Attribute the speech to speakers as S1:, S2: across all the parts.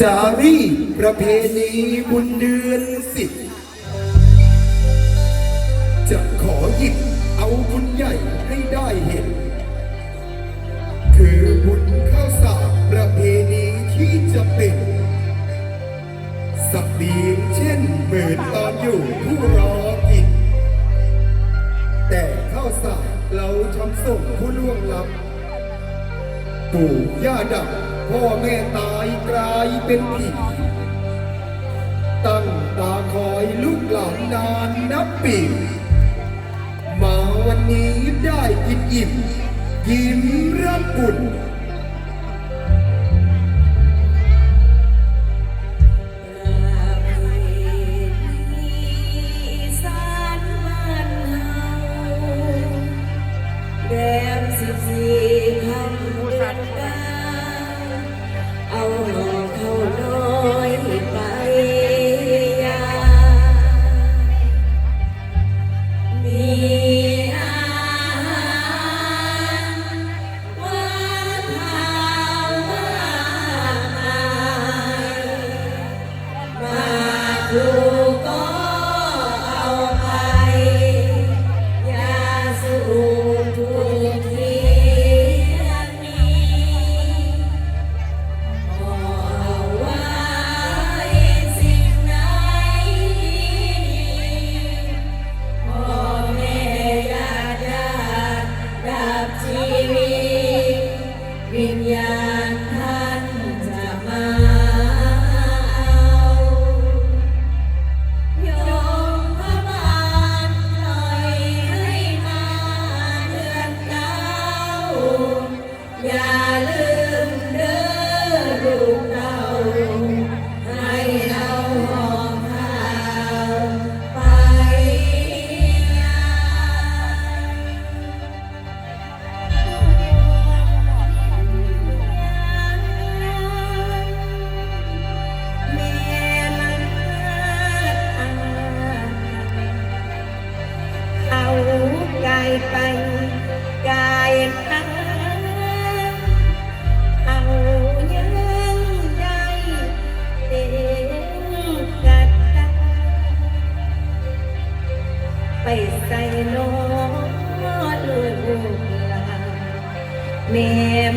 S1: จารีประเพณีบุญเดือนสิบจะขอหยิบเอาบุญใหญ่ให้ได้เห็น คือบุญข้าวสากประเพณีที่จะเป็น สักดีเช่นเหมือนตอนอยู่ผู้รอกิน แต่ข้าวสากเราทำส่งผู้ล่วงลับ ปู่ย่าดับ พ่อแม่ตายกลายเป็นผีตั้งตาคอยลูกหลานนานนับปี มาวันนี้ได้กินอิ่มยิ้มรับบุญ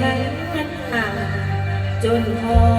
S2: มันห่างจนพอ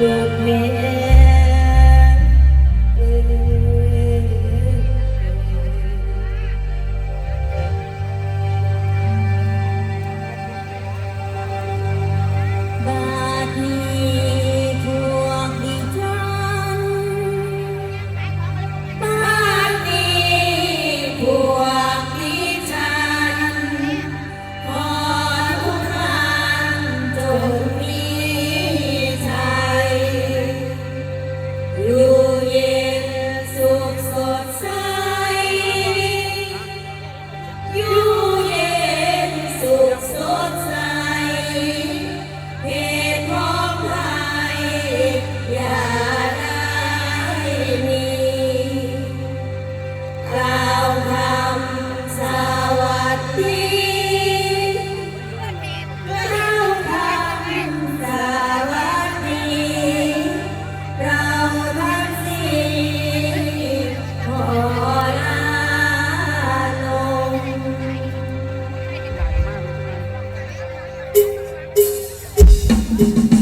S2: một mẹ
S1: เ